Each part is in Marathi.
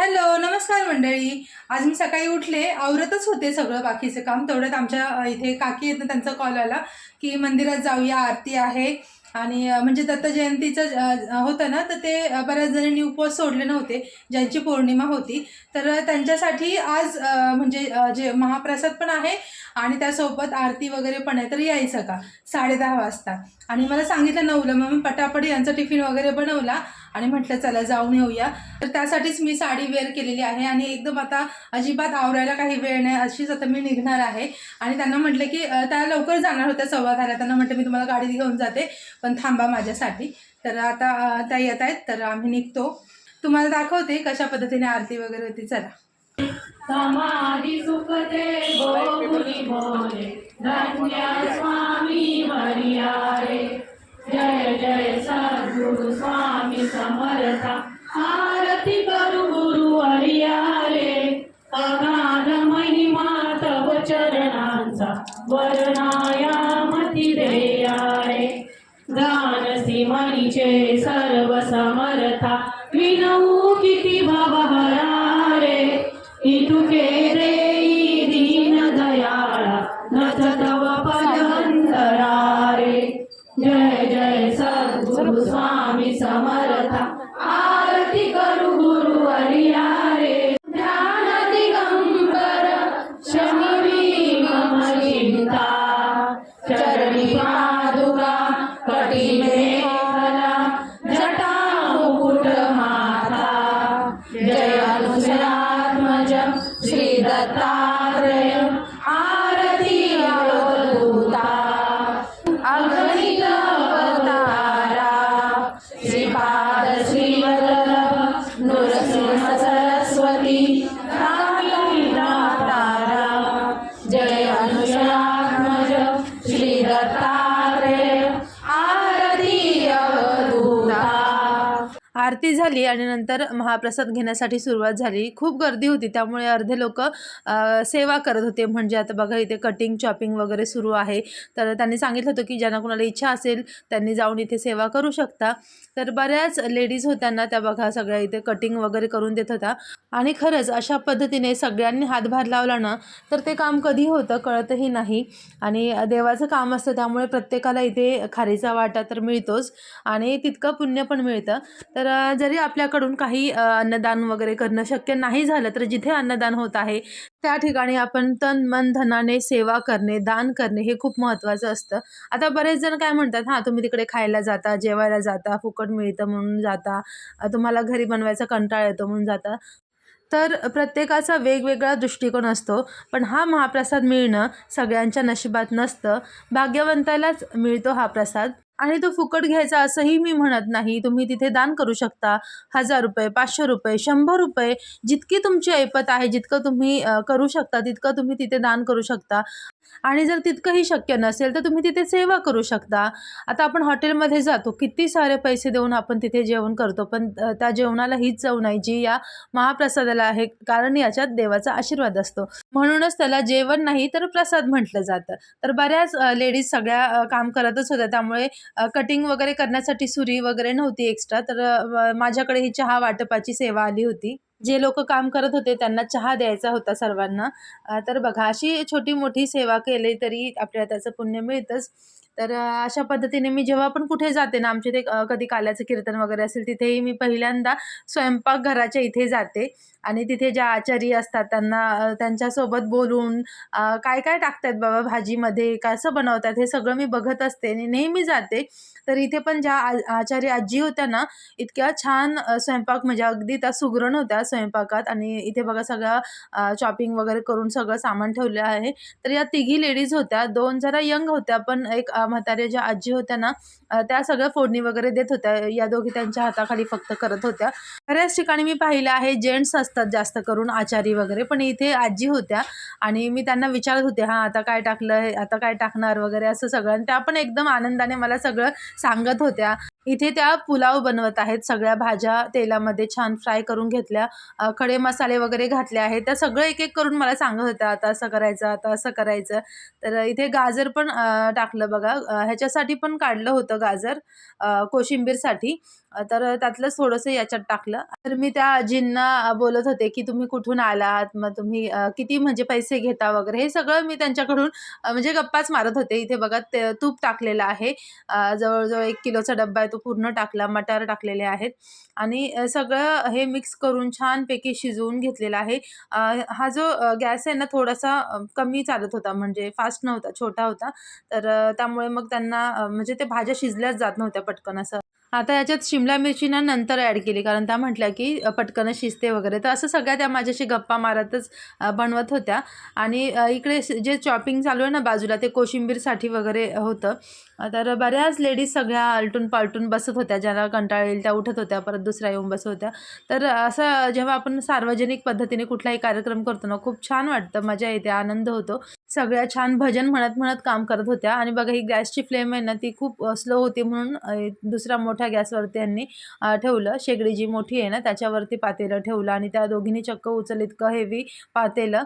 हॅलो नमस्कार मंडळी. आज मी सकाळी उठले आवरतच होते सगळं बाकीचं काम. तेवढ्यात आमच्या इथे काकी आहेत ना त्यांचा कॉल आला की मंदिरात जाऊया आरती आहे. आणि म्हणजे दत्त जयंतीचं होतं ना तर ते बऱ्याच जणांनी उपवास सोडले नव्हते ज्यांची पौर्णिमा होती. तर त्यांच्यासाठी आज म्हणजे जे महाप्रसाद पण आहे आणि त्यासोबत आरती वगैरे पण आहे तर यायचं का? साडे दहा वाजता. आणि मला सांगितलं नवलं मग मी पटापट यांचा टिफिन वगैरे बनवला आणि म्हटलं चला जाऊन येऊया. तर त्यासाठीच मी साडी वेअर केलेली आहे आणि एकदम आता अजिबात आवरायला काही वेळ नाही अशीच आता मी निघणार आहे. आणि त्यांना म्हटलं की त्या लवकर जाणार होत्या सव्वा त्यांना म्हटलं मी तुम्हाला गाडी घेऊन जाते. पण थांबा माझ्यासाठी. तर आता त्या येत आहेत तर आम्ही निघतो. तुम्हाला दाखवते कशा पद्धतीने आरती वगैरे होती. चला. समाधी सुखते स्वामी हरियारे. जय जय सद्गुरु स्वामी समर्था आरती करू गुरु हरियारे. अगाध महिमा तव चरणांचा वरण విజయ సారవ. झाली आणि नंतर महाप्रसाद घेण्यासाठी सुरुवात झाली. खूप गर्दी होती. त्यामुळे अर्धे लोक सेवा करत होते. म्हणजे आता बघा इथे कटिंग चॉपिंग वगैरे सुरू आहे. तर त्यांनी सांगितलं होतं की ज्यांना कोणाला इच्छा असेल त्यांनी जाऊन इथे सेवा करू शकता. तर बऱ्याच लेडीज होत्या ना त्या बघा सगळ्या इथे कटिंग वगैरे करून देत होता. आणि खरंच अशा पद्धतीने सगळ्यांनी हातभार लावला ना तर ते काम कधी होतं कळतही नाही. आणि देवाचं काम असतं त्यामुळे प्रत्येकाला इथे खारीचा वाटा तर मिळतोच. आणि तितकं पुण्य पण मिळतं. तर जरी आपल्याकडून काही अन्नदान वगैरे करणं शक्य नाही झालं तर जिथे अन्नदान होत आहे त्या ठिकाणी आपण तन मन धनाने सेवा करणे दान करणे हे खूप महत्त्वाचं असतं. आता बरेच जण काय म्हणतात हां तुम्ही तिकडे खायला जाता जेवायला जाता फुकट मिळतं म्हणून जाता तुम्हाला घरी बनवायचा कंटाळा येतो म्हणून जाता. तर प्रत्येकाचा वेगवेगळा दृष्टिकोन असतो पण हा महाप्रसाद मिळणं सगळ्यांच्या नशिबात नसतं. भाग्यवंतालाच मिळतो हा प्रसाद. आणि तो फुकट घ्यायचा असंही मी म्हणत नाही. तुम्ही तिथे दान करू शकता. हजार रुपये पाचशे रुपये शंभर रुपये जितकी तुमची ऐपत आहे जितकं तुम्ही करू शकता तितकं तुम्ही तिथे दान करू शकता. आणि जर तितकंही शक्य नसेल तर तुम्ही तिथे सेवा करू शकता. आता आपण हॉटेलमध्ये जातो किती सारे पैसे देऊन आपण तिथे जेवण करतो पण त्या जेवणाला हीच चव नाही जी या महाप्रसादाला आहे कारण याच्यात देवाचा आशीर्वाद असतो. म्हणूनच त्याला जेवण नाही तर प्रसाद म्हटलं जातं. तर बऱ्याच लेडीज सगळ्या काम करतच होत्या त्यामुळे कटिंग वगैरे करण्यासाठी सुरी वगैरे नव्हती एक्स्ट्रा तर माझ्याकडे ही चहा वाटपाची सेवा आली होती. जे लोक काम करत होते त्यांना चहा द्यायचा होता सर्वांना. तर बघा अशी छोटी मोठी सेवा केली तरी आपल्याला त्याचं पुण्य मिळतंच. तर अशा पद्धतीने मी जेव्हा पण कुठे जाते ना आमच्या इथे कधी काल्याचं कीर्तन वगैरे असेल तिथेही मी पहिल्यांदा स्वयंपाकघराच्या इथे जाते. आणि तिथे ज्या आचारी असतात त्यांना त्यांच्यासोबत बोलून काय काय टाकतात बाबा भाजीमध्ये कसं बनवतात हे सगळं मी बघत असते आणि नेहमी जाते. तर इथे पण ज्या आचारी आजी होत्या ना इतक्या छान स्वयंपाक म्हणजे अगदी त्या सुगरण होत्या. स्वयंपाकात आणि इथे बघा सगळं शॉपिंग वगैरे करून सगळं सामान ठेवलं आहे. तर या तिघी लेडीज होत्या. दोन जरा यंग होत्या पण एक म्हाताऱ्या ज्या आजी होत्या ना त्या सगळ्या फोडणी वगैरे देत होत्या. या दोघी त्यांच्या हाताखाली फक्त करत होत्या. बऱ्याच ठिकाणी मी पाहिलं आहे जेंट्स असतात जास्त करून आचारी वगैरे. पण इथे आजी होत्या आणि मी त्यांना विचारत होते हां आता काय टाकलं आता काय टाकणार? वगैरे असं सगळं. आणि त्या पण एकदम आनंदाने मला सगळं सांगत होत्या. इथे त्या पुलाव बनवत आहेत. सगळ्या भाज्या तेलामध्ये छान फ्राय करून घेतल्या. खडे मसाले वगैरे घातले आहेत. त्या सगळं एक एक करून मला सांगत होत्या आता असं करायचं आता असं करायचं. तर इथे गाजर पण टाकलं बघा. ह्याच्यासाठी पण काढलं होतं गाजर कोशिंबीरसाठी. तर त्यातलंच थोडंसं याच्यात टाकलं. तर मी त्या आजींना बोलत होते की तुम्ही कुठून आलात? मग तुम्ही किती म्हणजे पैसे घेता वगैरे? हे सगळं मी त्यांच्याकडून म्हणजे गप्पाच मारत होते. इथे बघा ते तूप टाकलेलं आहे. जवळजवळ एक किलोचा डब्बा आहे. तूप पूर्ण टाकला मटार टाकलेले आहेत. आणि सगळं हे मिक्स करून छानपैकी शिजवून घेतलेलं आहे. हा जो गॅस आहे ना थोडासा कमी चालत होता म्हणजे फास्ट नव्हता छोटा होता. तर त्यामुळे मग त्यांना म्हणजे ते भाज्या शिजल्याच जात नव्हत्या पटकन असं. आता याच्यात शिमला मिरची ना नंतर ॲड केली कारण त्या म्हटल्या की पटकन शिजते वगैरे. तर असं सगळ्या त्या माझ्याशी गप्पा मारतच बनवत होत्या. आणि इकडे जे चॉपिंग चालू आहे ना बाजूला ते कोशिंबीरसाठी वगैरे होतं. तर बऱ्याच लेडीज सगळ्या आलटून पालटून बसत होत्या. ज्याला कंटाळा येईल त्या उठत होत्या परत दुसऱ्या येऊन बसत होत्या. तर असं जेव्हा आपण सार्वजनिक पद्धतीने कुठलाही कार्यक्रम करतो ना खूप छान वाटतं. मजा येते आनंद होतो. सगळ्या छान भजन म्हणत म्हणत काम करत होत्या. आणि बघा ही गॅसची फ्लेम आहे ना ती खूप स्लो होती म्हणून दुसऱ्या मोठ्या गॅसवरती यांनी ठेवलं. शेगडी जी मोठी आहे ना त्याच्यावरती पातेलं ठेवलं आणि त्या दोघींनी चक्क उचल इतकं हेवी पातेलं.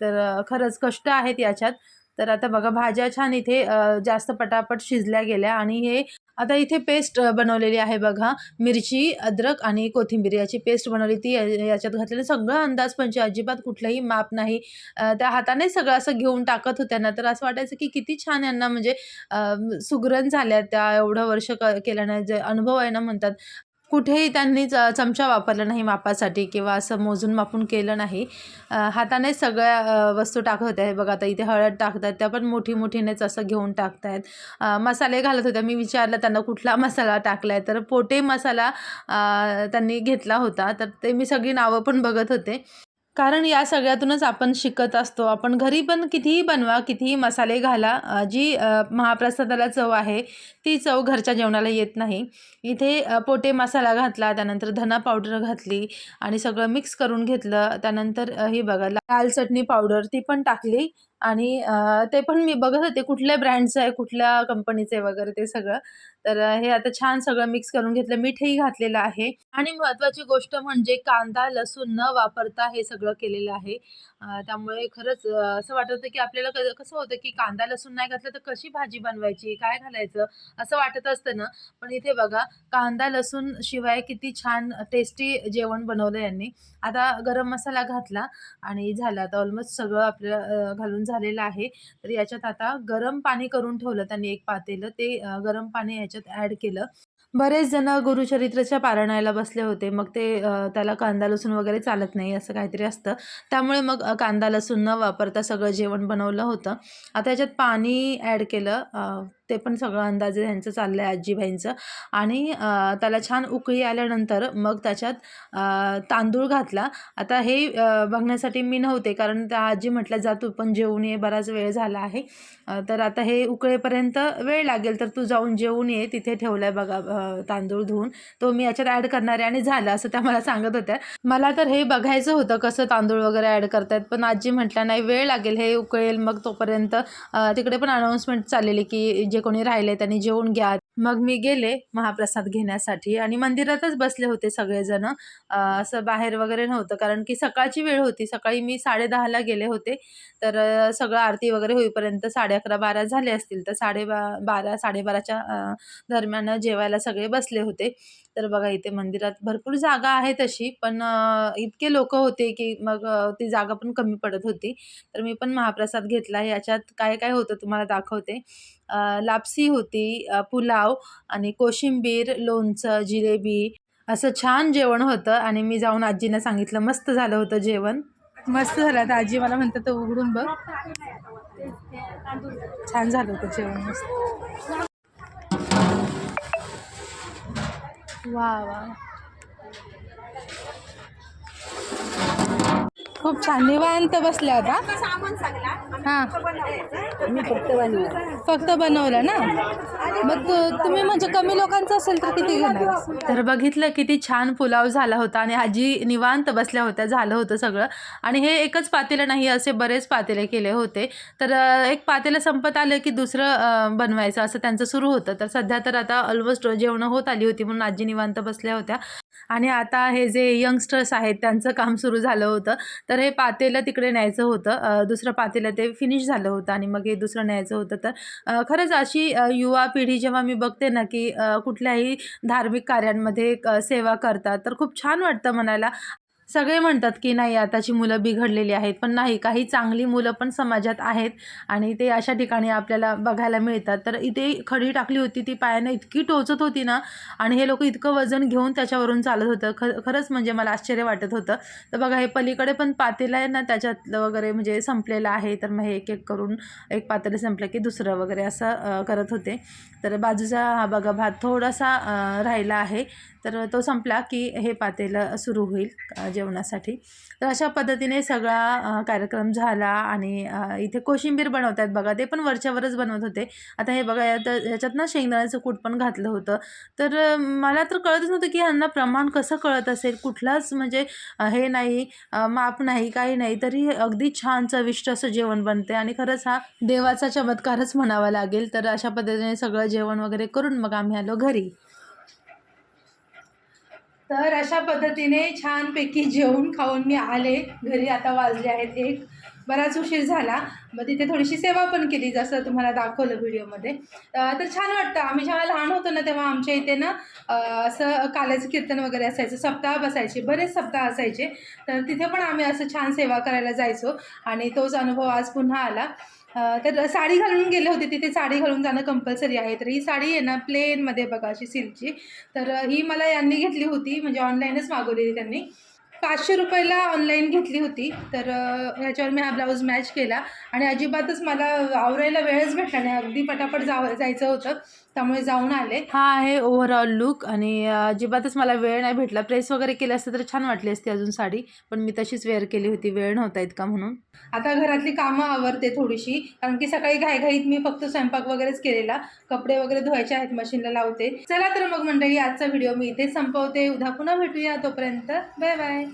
तर खरंच कष्ट आहेत याच्यात. तर आता बघा भाज्या छान इथे जास्त पटापट शिजल्या गेल्या. आणि हे आता इथे पेस्ट बनवलेली आहे बघा. मिरची अद्रक आणि कोथिंबीर याची पेस्ट बनवली. ती याच्यात घातलेलं. सगळं अंदाज म्हणजे अजिबात कुठलंही माप नाही. त्या हाताने सगळं असं घेऊन टाकत होत्या ना तर असं वाटायचं की किती छान यांना म्हणजे सुग्रण सुगरण झाल्या त्या एवढं वर्ष क केल्यानं. जे अनुभव आहे ना म्हणतात कुठेही त्यांनी च चमचा वापरला नाही मापासाठी किंवा असं मोजून मापून केलं नाही. हाताने सगळ्या वस्तू टाकत होत्या हे बघा आता इथे हळद टाकतात त्या पण मोठी मोठीनेच असं घेऊन टाकतायत. आहेत मसाले घालत होत्या. मी विचारलं त्यांना कुठला मसाला टाकला आहे तर पोटे मसाला त्यांनी घेतला होता. तर ते मी सगळी नावं पण बघत होते. कारण या सगळ्यातूनच आपण शिकत असतो. आपण घरी पण कितीही बनवा कितीही मसाले घाला जी महाप्रसादाला चव आहे ती चव घरच्या जेवणाला येत नाही. इथे पोटे मसाला घातला त्यानंतर धना पावडर घातली आणि सगळं मिक्स करून घेतलं. त्यानंतर हे बघा लाल चटणी पावडर ती पण टाकली. आणि ते पण मी बघत होते कुठल्या ब्रँडचं आहे कुठल्या कंपनीचं आहे वगैरे ते सगळं. तर हे आता छान सगळं मिक्स करून घेतलं मीठही घातलेलं आहे. आणि महत्त्वाची गोष्ट म्हणजे कांदा लसूण न वापरता हे सगळं केलेलं आहे. त्यामुळे खरंच असं वाटत होतं की आपल्याला क कसं होतं की कांदा लसूण नाही घातलं तर कशी भाजी बनवायची काय घालायचं असं वाटत असतं ना. पण इथे बघा कांदा लसूण शिवाय किती छान टेस्टी जेवण बनवलं यांनी. आता गरम मसाला घातला आणि झालं. आता ऑलमोस्ट सगळं आपल्याला घालून झालेलं आहे. तर याच्यात आता गरम पाणी करून ठेवलं त्यांनी एक पातेलं. ते गरम पाणी याच्यात ॲड केलं. बरेच जण गुरुचरित्राच्या पारायणाला बसले होते. मग ते त्याला कांदा लसूण वगैरे चालत नाही असं काहीतरी असतं. त्यामुळे मग कांदा लसूण न वापरता सगळं जेवण बनवलं होतं. आता याच्यात पाणी ॲड केलं. ते पण सगळं अंदाजे ह्यांचं चाललं आहे आजीबाईंचं. आणि त्याला छान उकळी आल्यानंतर मग त्याच्यात तांदूळ घातला. आता हे बघण्यासाठी मी नव्हते कारण त्या आजी म्हटल्या जा तू पण जेवून ये बराच वेळ झाला आहे. तर आता हे उकळेपर्यंत वेळ लागेल. तर तू जाऊन जेवून ये तिथे ठेवलाय बघा तांदूळ धुवून. तो मी याच्यात ॲड करणार आहे आणि झालं असं त्या मला सांगत होत्या. मला तर हे बघायचं होतं कसं तांदूळ वगैरे ॲड करतायत. पण आजी म्हटल्या नाही वेळ लागेल हे उकळेल. मग तोपर्यंत तिकडे पण अनाऊन्समेंट चाललेली की जे कोणी राहिले त्यांनी जेवून घ्या. मग मी गेले महाप्रसाद घेण्यासाठी आणि मंदिरातच बसले होते सगळेजण. असं बाहेर वगैरे नव्हतं कारण की सकाळची वेळ होती. सकाळी मी साडेदहाला गेले होते. तर सगळं आरती वगैरे होईपर्यंत साडे अकरा बारा झाले असतील. तर साडे बा बारा साडेबाराच्या दरम्यान जेवायला सगळे बसले होते. तर बघा इथे मंदिरात भरपूर जागा आहे तशी पण इतके लोक होते की मग ती जागा पण कमी पडत होती. तर मी पण महाप्रसाद घेतला. याच्यात काय काय होतं तुम्हाला दाखवते. लापसी होती पुलाव आणि कोशिंबीर लोणचं जिलेबी असं छान जेवण होतं आणि मी जाऊन आजींना सांगितलं मस्त झालं होतं जेवण. मस्त झालं आता आजी मला म्हणतात तर उघडून बघ. छान झालं होतं जेवण मस्त. वा वा खूप छान. निवांत बसल्या होता हां. मी फक्त बनवलं. फक्त बनवलं ना? मग तुम्ही म्हणजे कमी लोकांचं असेल तर किती घेणार? तर बघितलं किती छान पुलाव झाला होता आणि आजी निवांत बसल्या होत्या झालं होतं सगळं. आणि हे एकच पातेलं नाही असे बरेच पातेले केले होते. तर एक पातेलं संपत आलं की दुसरं बनवायचं असं त्यांचं सुरू होतं. तर सध्या तर आता ऑलमोस्ट जेवणं होत आली होती म्हणून आजी निवांत बसल्या होत्या. आणि आता हे जे यंगस्टर्स आहेत त्यांचं काम सुरू झालं होतं. तर हे पातेलं तिकडे न्यायचं होतं. दुसरं पातेलं ते फिनिश झालं होतं आणि मग हे दुसरं न्यायचं होतं. तर खरंच अशी युवा पिढी जेव्हा मी बघते ना की कुठल्याही धार्मिक कार्यांमध्ये सेवा करतात तर खूप छान वाटतं मनाला सगळे म्हणतात की नाही आताची मुलं बिघडलेली आहेत पण नाही काही चांगली मुलं पण समाजात आहेत आणि ते अशा ठिकाणी आपल्याला बघायला मिळतात. तर इथे खडी टाकली होती ती पायानं इतकी टोचत होती ना आणि हे लोक इतकं वजन घेऊन त्याच्यावरून चालत होतं. ख खरंच म्हणजे मला आश्चर्य वाटत होतं. तर बघा हे पलीकडे पण पातेलं आहे ना त्याच्यातलं वगैरे म्हणजे संपलेलं आहे. तर मग हे एक एक करून एक पातेलं संपलं की दुसरं वगैरे असं करत होते. तर बाजूचा हा बघा भात थोडासा राहिला आहे. तर तो संपला की हे पातेलं सुरू होईल. जेवणासाठी. तर अशा पद्धतीने सगळा कार्यक्रम झाला आणि इथे कोशिंबीर बनवतात बघा. ते पण वरच्यावरच बनवत होते. आता हे बघा यात याच्यात ना शेंगदाण्याचं कूट पण घातलं होतं. तर मला तर कळतच नव्हतं की ह्यांना प्रमाण कसं कळत असेल? कुठलाच म्हणजे हे नाही माप नाही काही नाही. तरी अगदी छान चविष्ट असं जेवण बनते आणि खरंच हा देवाचा चमत्कारच म्हणावा लागेल. तर अशा पद्धतीने सगळं जेवण वगैरे करून मग आम्ही आलो घरी. तर अशा पद्धतीने छानपैकी जेवून खाऊन मी आले. घरी आता वाजले आहेत एक. बराच उशीर झाला. मग तिथे थोडीशी सेवा पण केली जसं तुम्हाला दाखवलं व्हिडिओमध्ये. तर छान वाटतं. आम्ही जेव्हा लहान होतो ना तेव्हा आमच्या इथे ना असं काल्याचं कीर्तन वगैरे असायचं सप्ताह बसायचे बरेच सप्ताह असायचे. तर तिथे पण आम्ही असं छान सेवा करायला जायचो आणि तोच अनुभव आज पुन्हा आला. तर साडी घालून गेले होते तिथे साडी घालून जाणं कंपल्सरी आहे. तर ही साडी आहे ना प्लेनमध्ये बघा अशी सिल्कची तर ही मला यांनी घेतली होती म्हणजे ऑनलाईनच मागवलेली त्यांनी. पाचशे रुपयाला ऑनलाईन घेतली होती. तर ह्याच्यावर मी हा ब्लाऊज मॅच केला. आणि अजिबातच मला आवरायला वेळच भेटला नाही. अगदी पटापट जाव जायचं होतं. त्यामुळे जाऊन आले. हा आहे ओव्हरऑल लुक आणि अजिबातच मला वेळ नाही भेटला. प्रेस वगैरे केलं असतं तर छान वाटली असती अजून साडी. पण मी तशीच वेअर केली होती. वेळ नव्हता इतका म्हणून. आता घरातली कामं आवरते थोडीशी. कारण की सकाळी घाईघाईत मी फक्त स्वयंपाक वगैरेच केलेला. कपडे वगैरे धुवायचे आहेत. मशीनला लावते. चला तर मग मंडळी आजचा व्हिडिओ मी इथे संपवते. उद्या पुन्हा भेटूया तोपर्यंत. Bye bye